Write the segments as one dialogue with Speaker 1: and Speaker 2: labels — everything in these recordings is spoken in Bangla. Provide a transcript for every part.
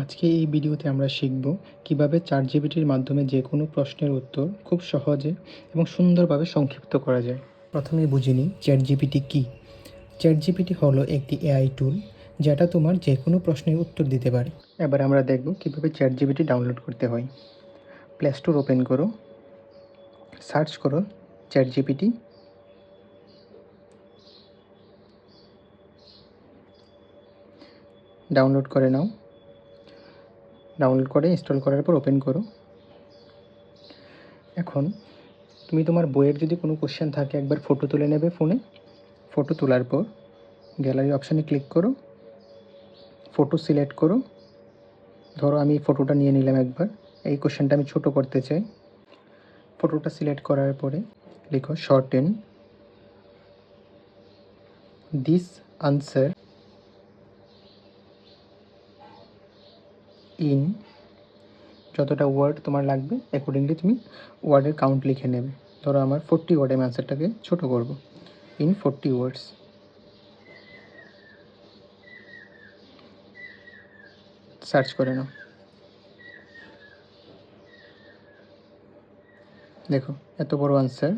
Speaker 1: আজকে এই ভিডিওতে আমরা শিখব কীভাবে চার জিবিটির মাধ্যমে যে কোনো প্রশ্নের উত্তর খুব সহজে এবং সুন্দরভাবে সংক্ষিপ্ত করা যায়। প্রথমে বুঝে নিই চ্যাট জিপিটি কী। চ্যাট জিপিটি হলো একটি এআই টুল যেটা তোমার যে কোনো প্রশ্নের উত্তর দিতে পারে। এবার আমরা দেখব কীভাবে চ্যাট জিপিটি ডাউনলোড করতে হয়। প্লে স্টোর ওপেন করো সার্চ করো চ্যাট জিপিটি ডাউনলোড করে নাও। ডাউনলোড করে ইনস্টল করার পর ওপেন করো। এখন তুমি তোমার বইয়ের যদি কোনো কোশ্চেন থাকে, একবার ফটো তুলে নেবে ফোনে ফটো তোলার পর গ্যালারি অপশানে ক্লিক করো। ফটো সিলেক্ট করো। ধরো আমি ফটোটা নিয়ে নিলাম একবার। এই কোশ্চেনটা আমি ছোট করতে চাই। ফটোটা সিলেক্ট করার পরে লিখো শর্টেন দিস আনসার ইন যতটা ওয়ার্ড তোমার লাগবে অ্যাকর্ডিংলি তুমি ওয়ার্ডের কাউন্ট লিখে নেবে। ধরো আমার ফোরটি ওয়ার্ডে আমি অ্যান্সারটাকে ছোটো করব। ইন ফোরটি ওয়ার্ডস সার্চ করে নাও। দেখো, এত বড় আনসার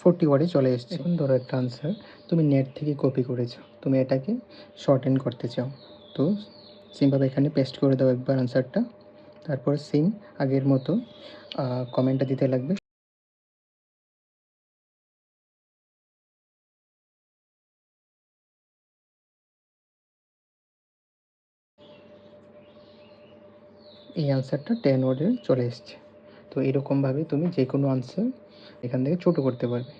Speaker 1: ফোরটি ওয়ার্ডে চলে এসছে। এখন ধরো একটা আনসার তুমি নেট থেকে কপি করেছ, তুমি এটাকে শর্ট করতে চাও। তো সেমভাবে এখানে পেস্ট করে দাও একবার আনসারটা তারপর সেম আগের মতো কমেন্টটা দিতে লাগবে। এই আনসারটা টেন ওয়ার্ডে চলে এসছে। তো এরকমভাবে তুমি যে কোনো আনসার এখান থেকে ছোটো করতে পারবে।